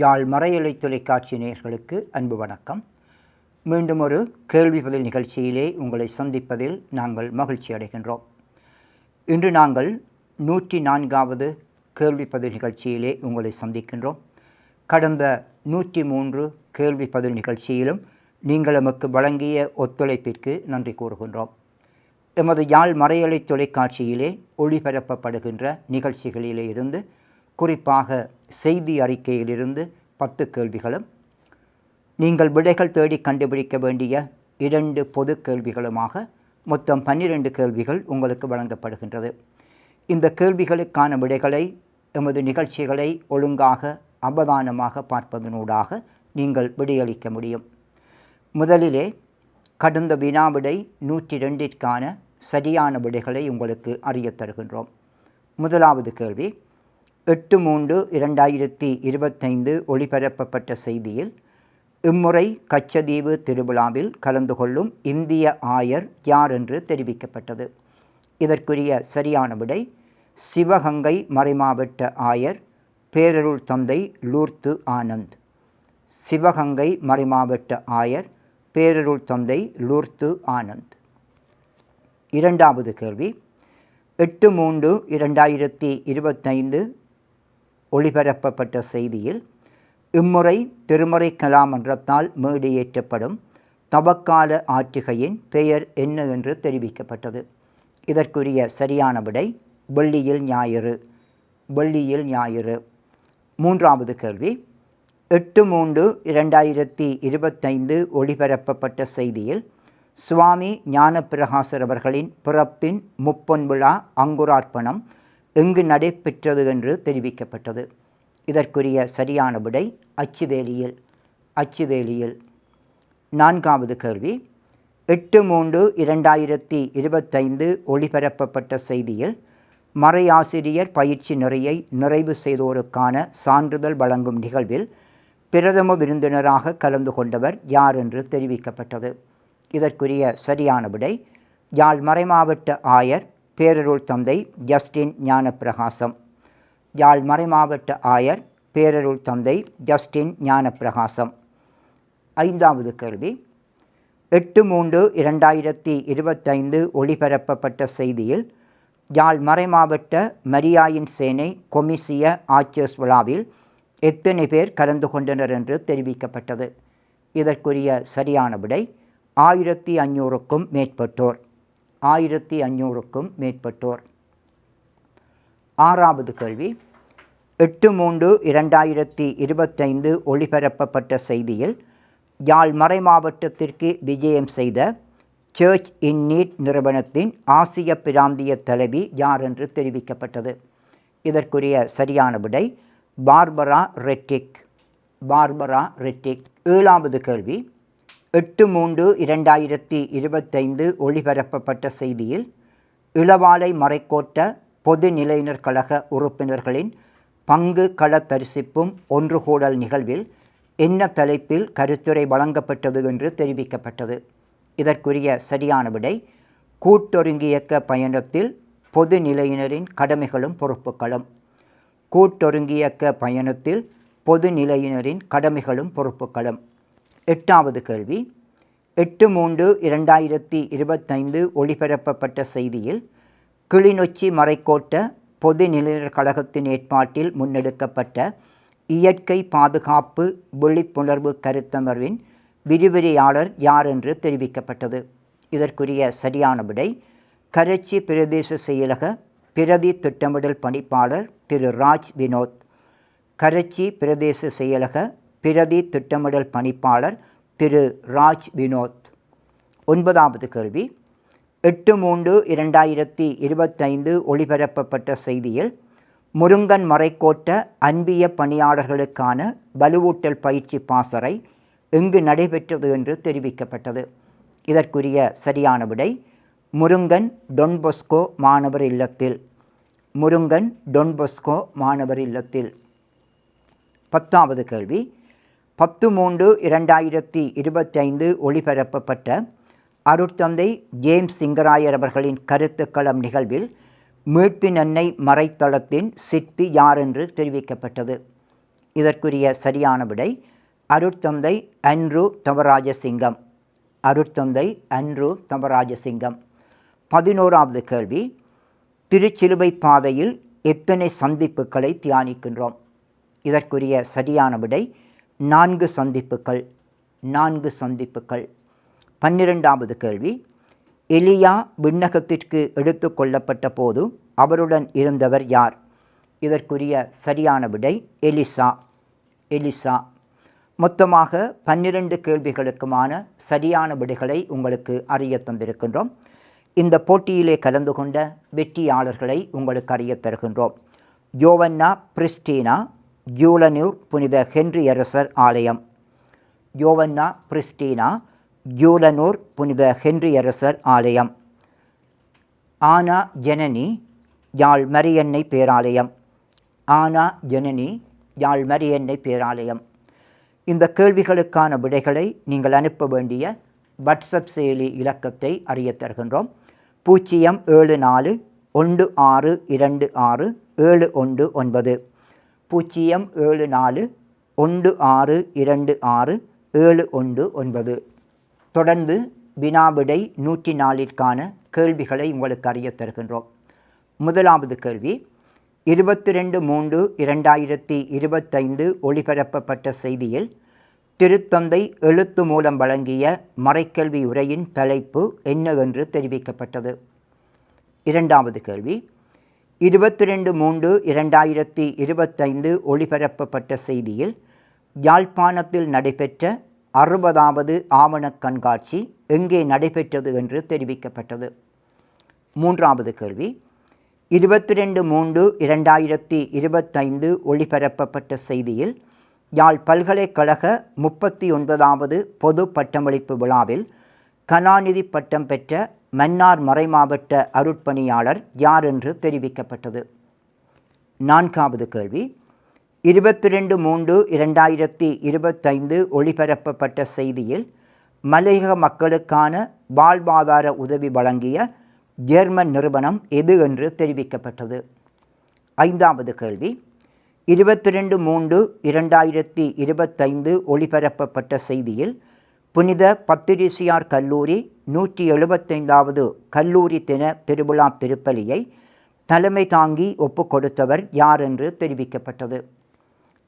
யாழ் மறையலை தொலைக்காட்சி நேயர்களுக்கு அன்பு வணக்கம். மீண்டும் ஒரு கேள்வி பதில் நிகழ்ச்சியிலே உங்களை சந்திப்பதில் நாங்கள் மகிழ்ச்சி அடைகின்றோம். இன்று நாங்கள் நூற்றி நான்காவது கேள்வி பதில் நிகழ்ச்சியிலே உங்களை சந்திக்கின்றோம். கடந்த நூற்றி மூன்று கேள்வி பதில் நிகழ்ச்சியிலும் நீங்கள் எமக்கு வழங்கிய ஒத்துழைப்பிற்கு நன்றி கூறுகின்றோம். எமது யாழ் மறையலை தொலைக்காட்சியிலே ஒளிபரப்பப்படுகின்ற நிகழ்ச்சிகளிலே இருந்து குறிப்பாக செய்தி அறிக்கையிலிருந்து பத்து கேள்விகளும் நீங்கள் விடைகள் தேடி கண்டுபிடிக்க வேண்டிய இரண்டு பொது கேள்விகளுமாக மொத்தம் பன்னிரண்டு கேள்விகள் உங்களுக்கு வழங்கப்படுகின்றது. இந்த கேள்விகளுக்கான விடைகளை எமது நிகழ்ச்சிகளை ஒழுங்காக அவதானமாக பார்ப்பதனூடாக நீங்கள் விடையளிக்க முடியும். முதலிலே கடந்த வினாவிடை நூற்றி ரெண்டிற்கான சரியான விடைகளை உங்களுக்கு அறியத் தருகின்றோம். முதலாவது கேள்வி எட்டு மூன்று இரண்டாயிரத்தி இருபத்தைந்து ஒளிபரப்பப்பட்ட செய்தியில் இம்முறை கச்சதீவு திருவிழாவில் கலந்து கொள்ளும் இந்திய ஆயர் யார் என்று தெரிவிக்கப்பட்டது. இதற்குரிய சரியான விடை சிவகங்கை மறைமாவட்ட ஆயர் பேரருள் தந்தை லூர்த்து ஆனந்த். சிவகங்கை மறைமாவட்ட ஆயர் பேரருள் தந்தை லூர்த்து ஆனந்த். இரண்டாவது கேள்வி எட்டு மூன்று இரண்டாயிரத்தி இருபத்தைந்து ஒளிபரப்பப்பட்ட செய்தியில் இம்முறை திருமுறை கலாம் மன்றத்தால் மேடையேற்றப்படும் தவக்கால ஆற்றுகையின் பெயர் என்ன என்று தெரிவிக்கப்பட்டது. இதற்குரிய சரியான விடை வெள்ளியில் ஞாயிறு வெள்ளியில் ஞாயிறு. மூன்றாவது கேள்வி எட்டு மூன்று இரண்டாயிரத்தி இருபத்தைந்து ஒளிபரப்பப்பட்ட செய்தியில் சுவாமி ஞானப்பிரகாசர் அவர்களின் பிறப்பின் முப்பொன் விழா அங்குரார்ப்பணம் எங்கு நடைபெற்றது என்று தெரிவிக்கப்பட்டது. இதற்குரிய சரியான விடை அச்சுவேலியில். அச்சுவேலியில். நான்காவது கேள்வி. எட்டு மூன்று இரண்டாயிரத்தி இருபத்தைந்து ஒளிபரப்பப்பட்ட செய்தியில் மறையாசிரியர் பயிற்சி நிறையை நிறைவு செய்தோருக்கான சான்றிதழ் வழங்கும் நிகழ்வில் பிரதம விருந்தினராக கலந்து கொண்டவர் யார் என்று தெரிவிக்கப்பட்டது. இதற்குரிய சரியான விடை யாழ் மறைமாவட்ட ஆயர் பேரருள் தந்தை ஜஸ்டின் ஞானப்பிரகாசம். யாழ் மறைமாவட்ட ஆயர் பேரருள் தந்தை ஜஸ்டின் ஞானப்பிரகாசம். ஐந்தாவது கேள்வி எட்டு மூன்று இரண்டாயிரத்தி இருபத்தைந்து ஒளிபரப்பப்பட்ட செய்தியில் யாழ் மறைமாவட்ட மரியாயின் சேனை கொமிசிய ஆச்சர்ஸ் விழாவில் எத்தனை பேர் கலந்து கொண்டனர் என்று தெரிவிக்கப்பட்டது. இதற்குரிய சரியான விடை ஆயிரத்தி ஐநூறுக்கும் மேற்பட்டோர். ஆயிரத்தி ஐநூறுக்கும் மேற்பட்டோர். ஆறாவது கேள்வி. எட்டு மூன்று இரண்டாயிரத்தி இருபத்தைந்து ஒளிபரப்பப்பட்ட செய்தியில் யாழ் மறை மாவட்டத்திற்கு விஜயம் செய்த சர்ச் இன் நீட் நிறுவனத்தின் ஆசிய பிராந்திய தலைவி யார் என்று தெரிவிக்கப்பட்டது. இதற்குரிய சரியான விடை பார்பரா ரெட்டிக். Barbara Reddick. ஏழாவது கேள்வி. எட்டு மூன்று இரண்டாயிரத்தி இருபத்தைந்து ஒளிபரப்பப்பட்ட செய்தியில் இளவாலை மறைக்கோட்ட பொது நிலையினர் கழக உறுப்பினர்களின் பங்கு கள தரிசிப்பும் ஒன்றுகூடல் நிகழ்வில் என்ன தலைப்பில் கருத்துரை வழங்கப்பட்டது என்று தெரிவிக்கப்பட்டது. இதற்குரிய சரியான விடை கூட்டொருங்கியக்க பயணத்தில் பொது நிலையினரின் கடமைகளும் பொறுப்புகளும். கூட்டொருங்கியக்க பயணத்தில் பொது நிலையினரின் கடமைகளும் பொறுப்புகளும். எட்டாவது கேள்வி. எட்டு மூன்று இரண்டாயிரத்தி இருபத்தைந்து ஒளிபரப்பப்பட்ட செய்தியில் கிளிநொச்சி மறைக்கோட்ட பொது நிலையர் கழகத்தின் ஏற்பாட்டில் முன்னெடுக்கப்பட்ட இயற்கை பாதுகாப்பு விழிப்புணர்வு கருத்தமர்வின் விரிவுரையாளர் யார் என்று தெரிவிக்கப்பட்டது. இதற்குரிய சரியான விடை கரச்சி பிரதேச செயலக பிரதி திட்டமிடல் பணிப்பாளர் திரு. ராஜ் வினோத். கரச்சி பிரதேச செயலக பிரதி திட்டமிடல் பணிப்பாளர் திரு ராஜ் வினோத். ஒன்பதாவது கேள்வி. எட்டு மூன்று இரண்டாயிரத்தி இருபத்தைந்து ஒளிபரப்பப்பட்ட செய்தியில் முருங்கன் மறைக்கோட்ட அன்பிய பணியாளர்களுக்கான வலுவூட்டல் பயிற்சி பாசறை எங்கு நடைபெற்றது என்று தெரிவிக்கப்பட்டது. இதற்குரிய சரியான விடை முருங்கன் டொன்பொஸ்கோ மாணவர் இல்லத்தில். முருங்கன் டொன்பொஸ்கோ மாணவர் இல்லத்தில். பத்தாவது கேள்வி. பத்து மூன்று இரண்டாயிரத்தி இருபத்தைந்து ஒளிபரப்பப்பட்ட அருட்தந்தை ஜேம்ஸ் சிங்கராயர் அவர்களின் கருத்துக்களம் நிகழ்வில் மீட்பின் அன்னை மறைத்தளத்தின் சிற்பி யார் என்று தெரிவிக்கப்பட்டது. இதற்குரிய சரியான விடை அருட்தந்தை அன்ரு தவராஜசிங்கம். அருட்தந்தை அன்ரு தவராஜசிங்கம். பதினோராவது கேள்வி திருச்சிலுவை பாதையில் எத்தனை சந்திப்புகளை தியானிக்கின்றோம்? இதற்குரிய சரியான விடை நான்கு சந்திப்புகள் நான்கு சந்திப்புகள். பன்னிரெண்டாவது கேள்வி. எலியா விண்ணகத்திற்கு எடுத்து கொள்ளப்பட்ட போது அவருடன் இருந்தவர் யார்? இதற்குரிய சரியான விடை எலிசா. எலிசா. மொத்தமாக பன்னிரண்டு கேள்விகளுக்குமான சரியான விடைகளை உங்களுக்கு அறிய தந்திருக்கின்றோம். இந்த போட்டியிலே கலந்து கொண்ட வெற்றியாளர்களை உங்களுக்கு அறிய தருகின்றோம். யோவன்னா பிரிஸ்டீனா ஜூலனூர் புனித ஹென்றி அரசர் ஆலயம். யோவன்னா பிரிஸ்டீனா ஜூலனூர் புனித ஹென்றி அரசர் ஆலயம். ஆனா ஜனனி யாழ் மரியன்னை பேராலயம். ஆனா ஜனனி யாழ் மரியன்னை பேராலயம். இந்த கேள்விகளுக்கான விடைகளை நீங்கள் அனுப்ப வேண்டிய வாட்ஸ்அப் செயலி இலக்கத்தை அறிய தருகின்றோம். பூஜ்ஜியம் ஏழு நாலு ஒன்று ஆறு இரண்டு ஆறு ஏழு ஒன்று ஒன்பது. பூஜ்ஜியம் ஏழு நாலு ஒன்று ஆறு இரண்டு ஆறு ஏழு ஒன்று ஒன்பது. தொடர்ந்து வினாவிடை நூற்றி நாலிற்கான கேள்விகளை உங்களுக்கு அறிய தருகின்றோம். முதலாவது கேள்வி இருபத்தி ரெண்டு மூன்று இரண்டாயிரத்தி இருபத்தைந்து ஒளிபரப்பப்பட்ட செய்தியில் திருத்தந்தை எழுத்து மூலம் வழங்கிய மறைக்கல்வி உரையின் தலைப்பு என்ன என்று தெரிவிக்கப்பட்டது? இரண்டாவது கேள்வி இருபத்தி ரெண்டு மூன்று இரண்டாயிரத்தி இருபத்தைந்து ஒளிபரப்பப்பட்ட செய்தியில் யாழ்ப்பாணத்தில் நடைபெற்ற அறுபதாவது ஆவணக் கண்காட்சி எங்கே நடைபெற்றது என்று தெரிவிக்கப்பட்டது. மூன்றாவது கேள்வி இருபத்தி ரெண்டு மூன்று இரண்டாயிரத்தி இருபத்தைந்து ஒளிபரப்பப்பட்ட செய்தியில் யாழ் பல்கலைக்கழக முப்பத்தி ஒன்பதாவது பொது பட்டமளிப்பு விழாவில் கலாநிதி பட்டம் பெற்ற மன்னார் மறைமாவட்ட அருட்பணியாளர் யார் என்று தெரிவிக்கப்பட்டது? நான்காவது கேள்வி. இருபத்தி ரெண்டு மூன்று இரண்டாயிரத்தி இருபத்தைந்து ஒளிபரப்பப்பட்ட செய்தியில் மலையக மக்களுக்கான வாழ்வாதார உதவி வழங்கிய ஜெர்மன் நிறுவனம் எது என்று தெரிவிக்கப்பட்டது? ஐந்தாவது கேள்வி. இருபத்தி ரெண்டு மூன்று இரண்டாயிரத்தி இருபத்தைந்து ஒளிபரப்பப்பட்ட செய்தியில் புனித பத்திரிசியார் கல்லூரி நூற்றி எழுபத்தைந்தாவது கல்லூரி தின திருவிழா திருப்பலியை தலைமை தாங்கி ஒப்புக்கொடுத்தவர் யார் என்று தெரிவிக்கப்பட்டது?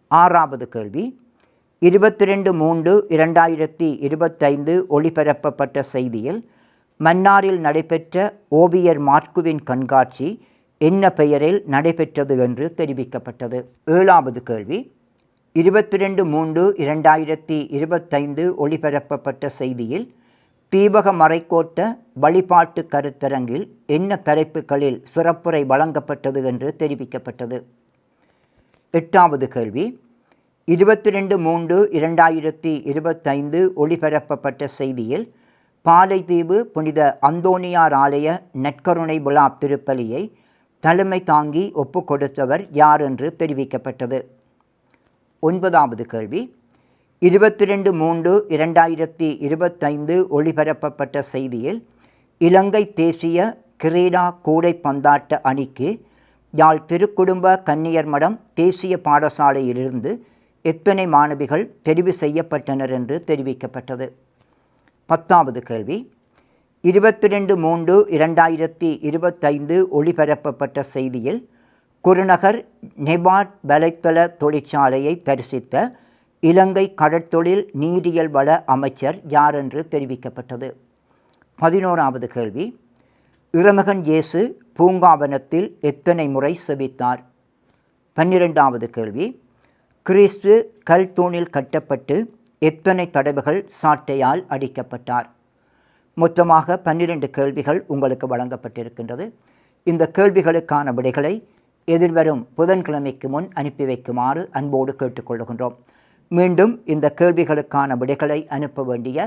ஆறாவது கேள்வி. இருபத்தி ரெண்டு மூன்று இரண்டாயிரத்தி இருபத்தைந்து ஒளிபரப்பப்பட்ட செய்தியில் மன்னாரில் நடைபெற்ற ஓவியர் மார்க்குவின் கண்காட்சி என்ன பெயரில் நடைபெற்றது என்று தெரிவிக்கப்பட்டது? ஏழாவது கேள்வி. இருபத்தி ரெண்டு மூன்று இரண்டாயிரத்தி இருபத்தைந்து ஒளிபரப்பப்பட்ட செய்தியில் தீபக மறைக்கோட்ட வழிபாட்டு கருத்தரங்கில் என்ன தலைப்புகளில் சிறப்புரை வழங்கப்பட்டது என்று தெரிவிக்கப்பட்டது? எட்டாவது கேள்வி. இருபத்தி ரெண்டு மூன்று இரண்டாயிரத்தி இருபத்தைந்து ஒளிபரப்பப்பட்ட செய்தியில் பாலைதீவு புனித அந்தோனியார் ஆலய நற்கருணை விழா திருப்பலியை தலைமை தாங்கி ஒப்புக்கொடுத்தவர் யார் என்று தெரிவிக்கப்பட்டது? ஒன்பதாவது கேள்வி. இருபத்தி ரெண்டு மூன்று இரண்டாயிரத்தி இருபத்தைந்து ஒளிபரப்பப்பட்ட செய்தியில் இலங்கை தேசிய கிரீடா கூடை பந்தாட்ட அணிக்கு யாழ் திருக்குடும்ப கன்னியர் மடம் தேசிய பாடசாலையிலிருந்து எத்தனை மாணவிகள் தெரிவு செய்யப்பட்டனர் என்று தெரிவிக்கப்பட்டது. பத்தாவது கேள்வி. இருபத்தி ரெண்டு மூன்று இரண்டாயிரத்தி இருபத்தைந்து ஒளிபரப்பப்பட்ட செய்தியில் குருநகர் நெபாட் வலைத்தள தொழிற்சாலையை தரிசித்த இலங்கை கடற்தொழில் நீரியல் வள அமைச்சர் யார் என்று தெரிவிக்கப்பட்டது? பதினோராவது கேள்வி. இறமகன் இயேசு பூங்காவனத்தில் எத்தனை முறை செவித்தார் பன்னிரெண்டாவது கேள்வி. கிறிஸ்து கல் தூணில் கட்டப்பட்டு எத்தனை தடவைகள் சாட்டையால் அடிக்கப்பட்டார்? மொத்தமாக பன்னிரண்டு கேள்விகள் உங்களுக்கு வழங்கப்பட்டிருக்கின்றது. இந்த கேள்விகளுக்கான விடைகளை எதிர்வரும் புதன்கிழமைக்கு முன் அனுப்பி வைக்குமாறு அன்போடு கேட்டுக்கொள்கின்றோம் மீண்டும் இந்த கேள்விகளுக்கான விடைகளை அனுப்ப வேண்டிய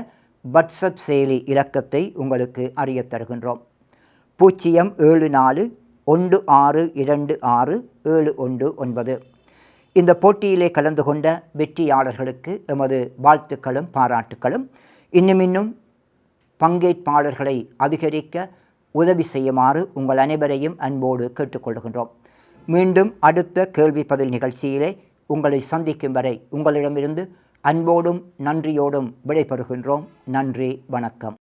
வாட்ஸ்அப் செயலி இலக்கத்தை உங்களுக்கு அறிய தருகின்றோம். பூஜ்ஜியம் ஏழு நாலு ஒன்று ஆறு இரண்டு ஆறு ஏழு ஒன்று ஒன்பது. இந்த போட்டியிலே கலந்து கொண்ட வெற்றியாளர்களுக்கு எமது வாழ்த்துக்களும் பாராட்டுக்களும். இன்னும் இன்னும் பங்கேற்பாளர்களை அதிகரிக்க உதவி செய்யுமாறு உங்கள் அனைவரையும் அன்போடு கேட்டுக்கொள்கின்றோம் மீண்டும் அடுத்த கேள்வி பதில் நிகழ்ச்சியிலே உங்களை சந்திக்கும் வரை உங்களிடமிருந்து அன்போடும் நன்றியோடும் விடைபெறுகின்றோம். நன்றி வணக்கம்.